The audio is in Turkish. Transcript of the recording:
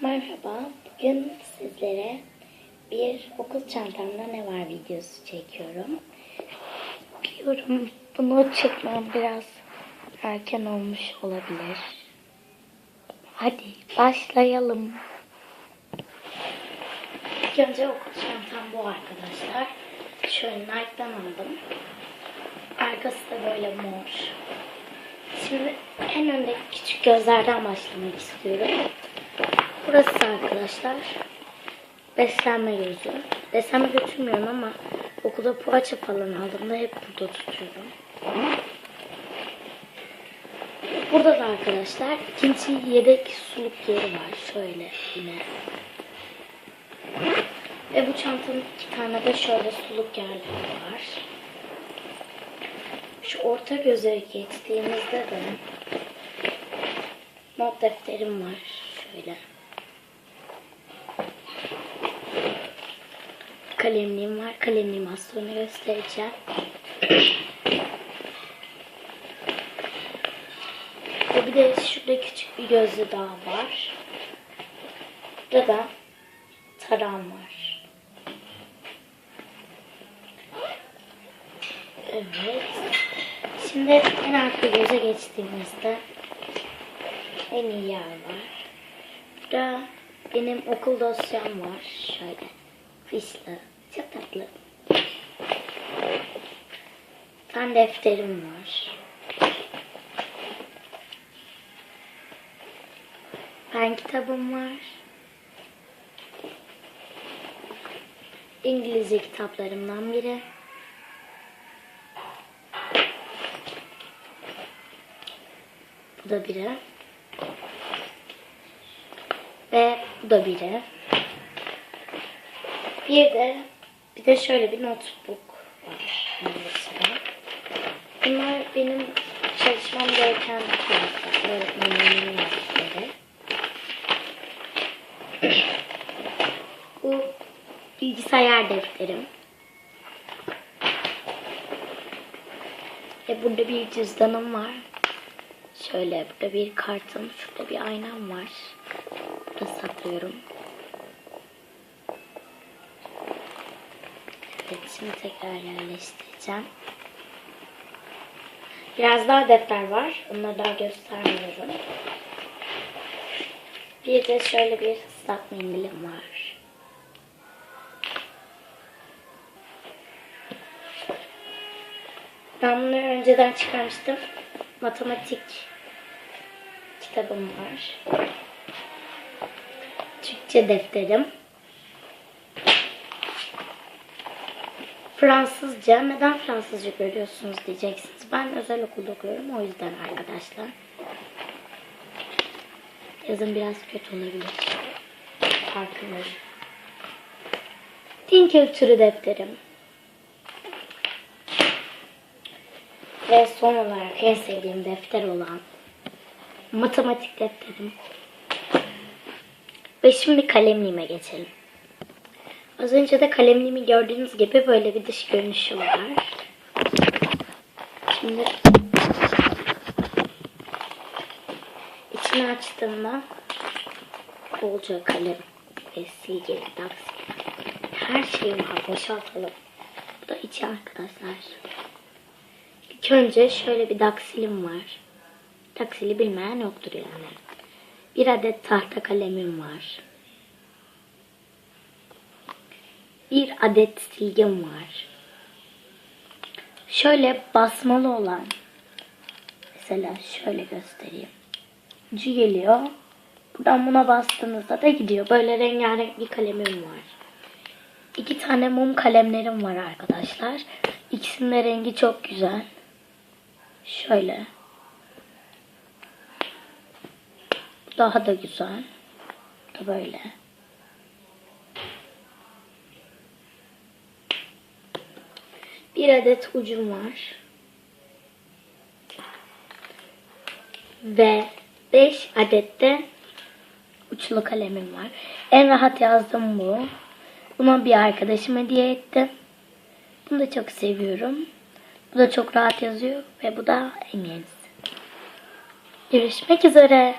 Merhaba, bugün sizlere bir okul çantamda ne var videosu çekiyorum. Biliyorum bunu çekmem biraz erken olmuş olabilir. Hadi başlayalım. İlk önce okul çantam bu arkadaşlar. Şöyle Nike'dan aldım. Arkası da böyle mor. Şimdi en öndeki küçük gözlerden başlamak istiyorum. Burası arkadaşlar beslenme gözü. Beslenme götürmüyorum ama okulda poğaça falan aldığımda hep burada tutuyorum. Burada da arkadaşlar ikinci yedek suluk yeri var. Şöyle yine. Ve bu çantanın iki tane de şöyle suluk yerleri var. Şu orta göze geçtiğimizde de not defterim var. Şöyle. Kalemliğim var. Kalemliğimi az sonra göstereceğim. Ve bir de şurada küçük bir gözlü daha var. Burada da taram var. Evet. Şimdi en arka göze geçtiğimizde en iyi yer var. Burada benim okul dosyam var. Şöyle. Fişli. Çok tatlı. Fen defterim var. Fen kitabım var. İngilizce kitaplarımdan biri. Bu da biri. Ve bu da biri. Bir de bir de şöyle bir notebook var. Bunlar benim çalışmam gereken kağıtlar. Öğretmenimin yaptıkları. Bu bilgisayar defterim. Ve burada bir cüzdanım var. Şöyle burada bir kartım, şurada bir aynam var. Burada saklıyorum. Şimdi tekrar yerleştireceğim. Biraz daha defter var. Onları daha göstermiyorum. Bir de şöyle bir ıslak mendilim var. Ben bunları önceden çıkarmıştım. Matematik kitabım var. Türkçe defterim. Fransızca. Neden Fransızca görüyorsunuz diyeceksiniz. Ben özel okulda okuyorum. O yüzden arkadaşlar. Yazım biraz kötü olabilir. Farkındayım. Din kültürü defterim. Ve son olarak en sevdiğim defter olan matematik defterim. Ve şimdi kalemliğime geçelim. Az önce de kalemliğimi gördüğünüz gibi böyle bir dış görünüşü var. Şimdi içini açtığımda bolca kalem ve silgi, her şey var. Boşaltalım. Bu da içi arkadaşlar. İlk önce şöyle bir daksilim var. Daksili bilmeyen yoktur yani. Bir adet tahta kalemim var. Bir adet silgim var. Şöyle basmalı olan mesela şöyle göstereyim. Ucu geliyor. Buradan buna bastığınızda da gidiyor. Böyle rengarenk bir kalemim var. İki tane mum kalemlerim var arkadaşlar. İkisinin de rengi çok güzel. Şöyle. Daha da güzel. Da böyle. Bir adet ucum var. Ve 5 adet de uçlu kalemim var. En rahat yazdığım bu. Buna bir arkadaşım hediye etti. Bunu da çok seviyorum. Bu da çok rahat yazıyor ve bu da en yenisi. Görüşmek üzere.